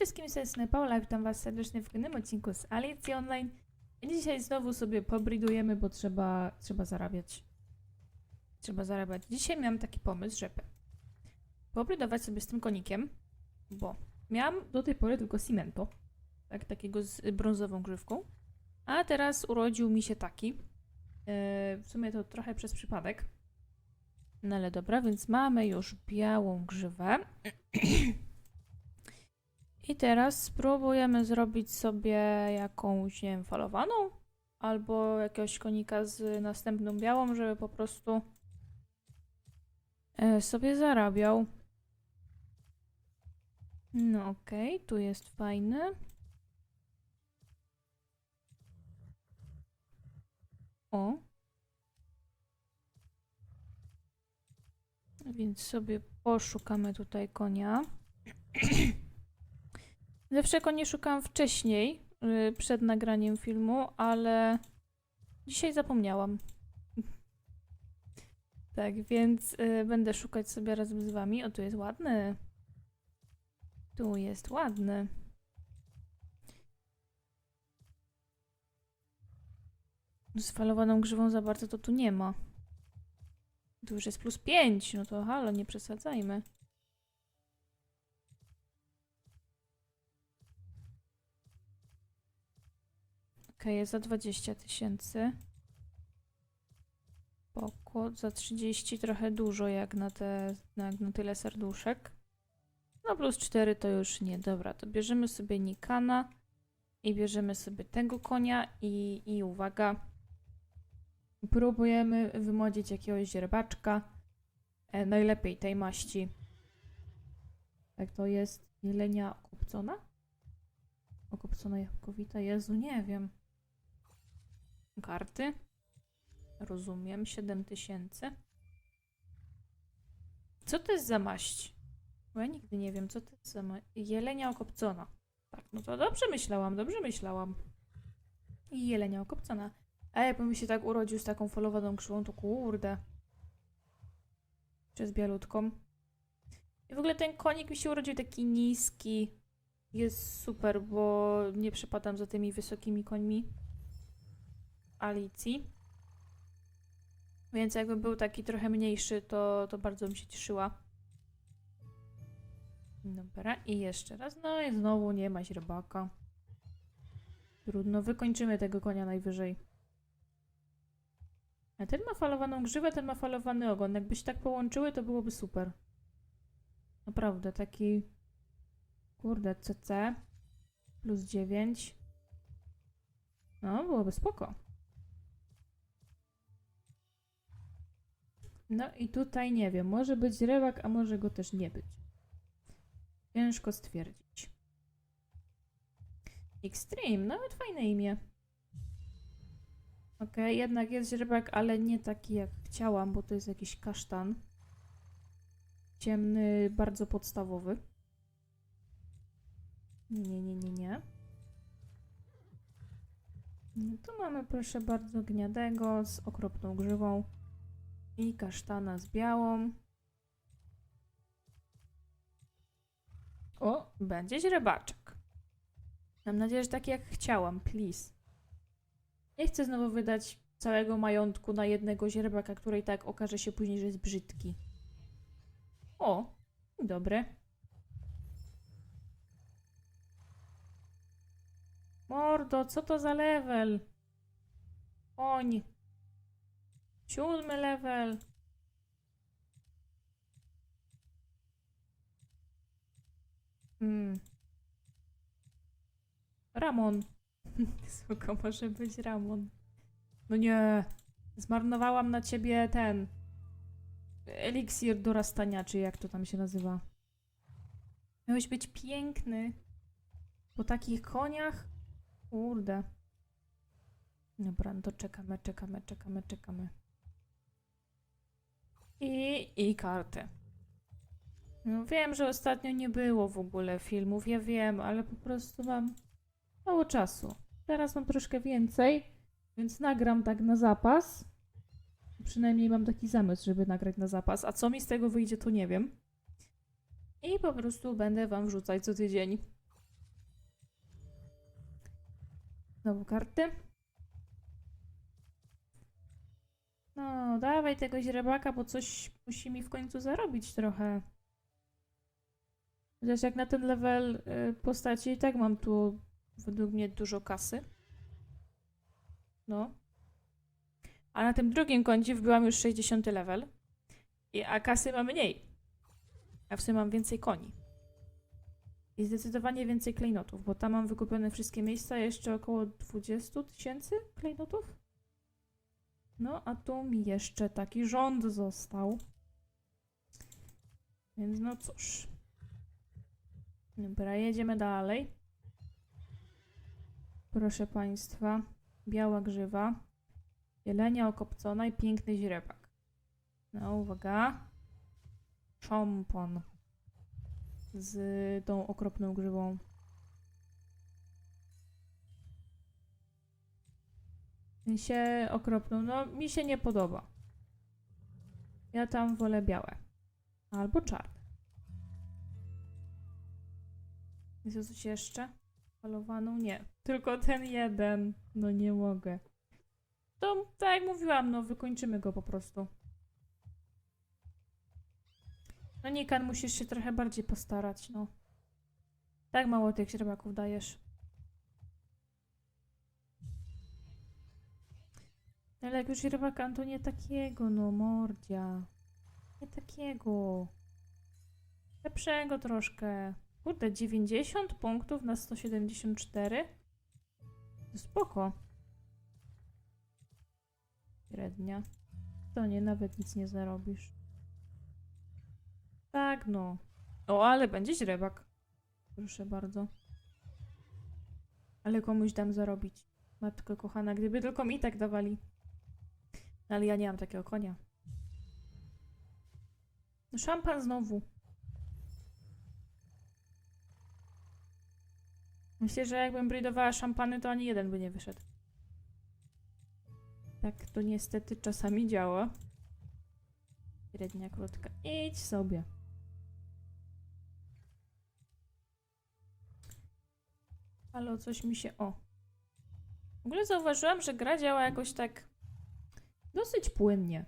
wszystkim, z strony Paula, witam was serdecznie w kolejnym odcinku z Alicji Online. I dzisiaj znowu sobie pobridujemy, bo trzeba, trzeba zarabiać. Trzeba zarabiać. Dzisiaj miałam taki pomysł, żeby pobridować sobie z tym konikiem, bo miałam do tej pory tylko cimento, tak, takiego z brązową grzywką, a teraz urodził mi się taki. Yy, w sumie to trochę przez przypadek. No ale dobra, więc mamy już białą grzywę. I teraz spróbujemy zrobić sobie jakąś, nie wiem, falowaną albo jakiegoś konika z następną białą, żeby po prostu e, sobie zarabiał. No okej, tu jest fajny. O. Więc sobie poszukamy tutaj konia. Zawsze konie szukałam wcześniej, yy, przed nagraniem filmu, ale dzisiaj zapomniałam. tak, więc yy, będę szukać sobie razem z wami. O, tu jest ładny. Tu jest ładny. Z falowaną grzywą za bardzo to tu nie ma. Tu już jest plus 5, no to halo, nie przesadzajmy. Okej, jest za 20 tysięcy. Spoko, za 30 trochę dużo jak na, te, jak na tyle serduszek. No plus 4 to już nie. Dobra, to bierzemy sobie Nikana i bierzemy sobie tego konia i, i uwaga. Próbujemy wymodzić jakiegoś źrebaczka. E, najlepiej tej maści. Jak to jest? Jelenia okupcona? Okupcona jabłkowita? Jezu, nie wiem. Karty. Rozumiem. 7000. Co to jest za maść? Bo ja nigdy nie wiem, co to jest za maść. Jelenia okopcona. Tak, no to dobrze myślałam, dobrze myślałam. Jelenia okopcona. A jakbym się tak urodził z taką falowaną krzywą, to kurde. Przez bialutką. I w ogóle ten konik mi się urodził taki niski. Jest super, bo nie przepadam za tymi wysokimi końmi. Alicji. Więc jakby był taki trochę mniejszy, to, to bardzo bym się cieszyła. Dobra, i jeszcze raz. No i znowu nie ma źrebaka. Trudno, wykończymy tego konia najwyżej. A ten ma falowaną grzywę, ten ma falowany ogon. Jakbyś tak połączyły, to byłoby super. Naprawdę, taki... Kurde, CC. Plus 9. No, byłoby spoko. No i tutaj nie wiem, może być rybak, a może go też nie być. Ciężko stwierdzić. Extreme, nawet fajne imię. Okay, jednak jest rybak, ale nie taki jak chciałam, bo to jest jakiś kasztan. Ciemny, bardzo podstawowy. Nie, nie, nie, nie. No tu mamy proszę bardzo gniadego z okropną grzywą i kasztana z białą. O, będzie źrebaczek. Mam nadzieję, że taki jak chciałam, please. Nie chcę znowu wydać całego majątku na jednego źrebaka, który i tak okaże się później, że jest brzydki. O, dobre. Mordo, co to za level? Oń. Siódmy level. Hmm. Ramon. Spoko, może być Ramon. No nie. Zmarnowałam na ciebie ten. Eliksir dorastania, czy jak to tam się nazywa. Miałeś być piękny. Po takich koniach? Kurde. Dobra, no to czekamy, czekamy, czekamy, czekamy i, i karty. No wiem, że ostatnio nie było w ogóle filmów, ja wiem, ale po prostu mam mało czasu. Teraz mam troszkę więcej, więc nagram tak na zapas. Przynajmniej mam taki zamysł, żeby nagrać na zapas. A co mi z tego wyjdzie, to nie wiem. I po prostu będę wam wrzucać co tydzień. Znowu karty. Dawaj tego źrebaka, bo coś musi mi w końcu zarobić trochę. Chociaż jak na ten level y, postaci, i tak mam tu według mnie dużo kasy. No. A na tym drugim koncie wbyłam już 60 level. I, a kasy mam mniej. A w sumie mam więcej koni. I zdecydowanie więcej klejnotów, bo tam mam wykupione wszystkie miejsca, jeszcze około 20 tysięcy klejnotów. No, a tu mi jeszcze taki rząd został. Więc no cóż. Dobra, jedziemy dalej. Proszę Państwa, biała grzywa, jelenia okopcona i piękny źrebak. No, uwaga. Szampon z tą okropną grzywą. Się okropną, no mi się nie podoba. Ja tam wolę białe. Albo czarne. Jest coś jeszcze? Falowaną? Nie. Tylko ten jeden. No nie mogę. To tak jak mówiłam, no wykończymy go po prostu. No Nikan, musisz się trochę bardziej postarać, no. Tak mało tych źrebaków dajesz. Ale jak już źrebaka, to nie takiego, no, mordzia. Nie takiego. Lepszego troszkę. Kurde, 90 punktów na 174? To spoko. Średnia. To nie, nawet nic nie zarobisz. Tak, no. O, ale będzie źrebak. Proszę bardzo. Ale komuś dam zarobić. Matko kochana, gdyby tylko mi tak dawali. No, ale ja nie mam takiego konia. No, szampan znowu. Myślę, że jakbym breedowała szampany, to ani jeden by nie wyszedł. Tak to niestety czasami działa. Średnia krótka. Idź sobie. Ale coś mi się... O. W ogóle zauważyłam, że gra działa jakoś tak dosyć płynnie.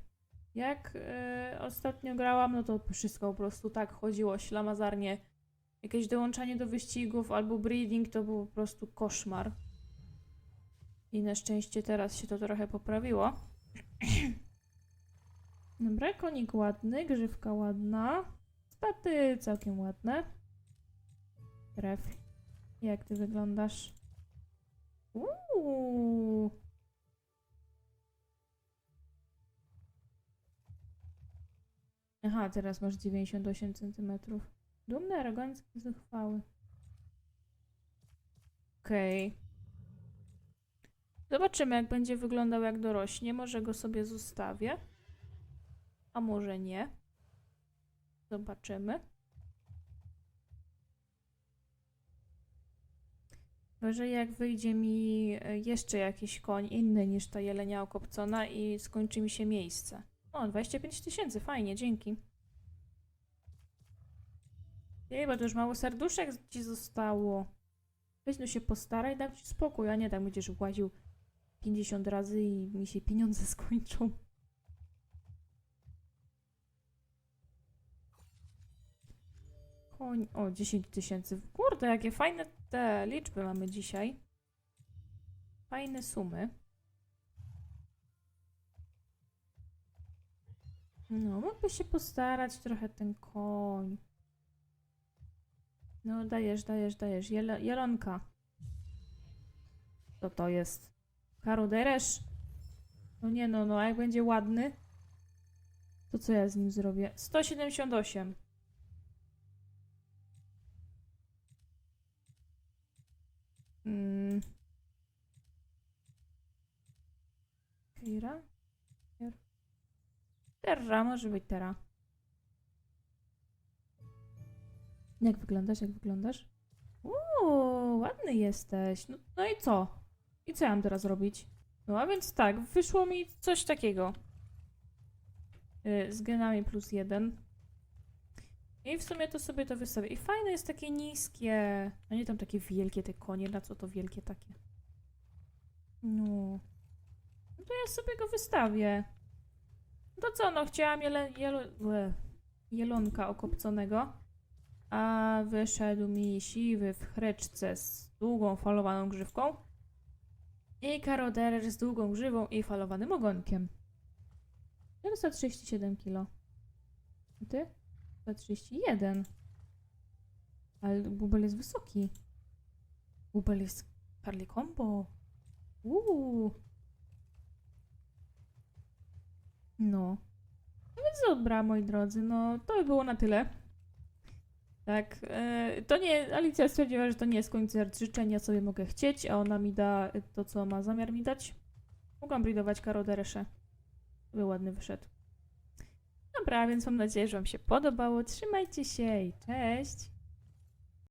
Jak e, ostatnio grałam, no to wszystko po prostu tak chodziło ślamazarnie. Jakieś dołączanie do wyścigów albo breeding to był po prostu koszmar. I na szczęście teraz się to trochę poprawiło. Dobra, konik ładny, grzywka ładna. Staty całkiem ładne. Tref. Jak ty wyglądasz? Uuu. Aha, teraz masz 98 cm. Dumny, arogancki, zuchwały. Okej. Zobaczymy, jak będzie wyglądał, jak dorośnie. Może go sobie zostawię. A może nie. Zobaczymy. Gorzej jak wyjdzie mi e, jeszcze jakiś koń inny niż ta jelenia okopcona i skończy mi się miejsce. O, 25 tysięcy, fajnie, dzięki. Jej, bo to już mało serduszek ci zostało. Weź no się postaraj, dam ci spokój, a nie tak będziesz łaził 50 razy i mi się pieniądze skończą. Koń, o 10 tysięcy. Kurde, jakie fajne te liczby mamy dzisiaj. Fajne sumy. No, mógłby się postarać trochę ten koń. No, dajesz, dajesz, dajesz. Jelo, jelonka. Co to jest? Karuderesz? No nie no, no, a jak będzie ładny, to co ja z nim zrobię? 178. Mm. Keira? Ter- Terra, może być Terra. Jak wyglądasz, jak wyglądasz? Uuu, ładny jesteś. No, no i co? I co ja mam teraz robić? No a więc tak, wyszło mi coś takiego. Yy, z genami plus jeden. I w sumie to sobie to wystawię. I fajne jest takie niskie. A nie tam takie wielkie te konie. Na co to wielkie takie? No. No to ja sobie go wystawię. To co, no chciałam jele, jelo, łe, jelonka okopconego, a wyszedł mi siwy w chreczce z długą falowaną grzywką i karoderer z długą grzywą i falowanym ogonkiem. 437 kilo. A ty? 131. Ale bubel jest wysoki. Bubel jest Carly Combo. Uuu. No. No więc dobra, moi drodzy, no to by było na tyle. Tak, e, to nie, Alicja stwierdziła, że to nie jest koncert życzeń, ja sobie mogę chcieć, a ona mi da to, co ma zamiar mi dać. Mogłam bridować karoderesze. By ładny wyszedł. Dobra, więc mam nadzieję, że Wam się podobało. Trzymajcie się i cześć!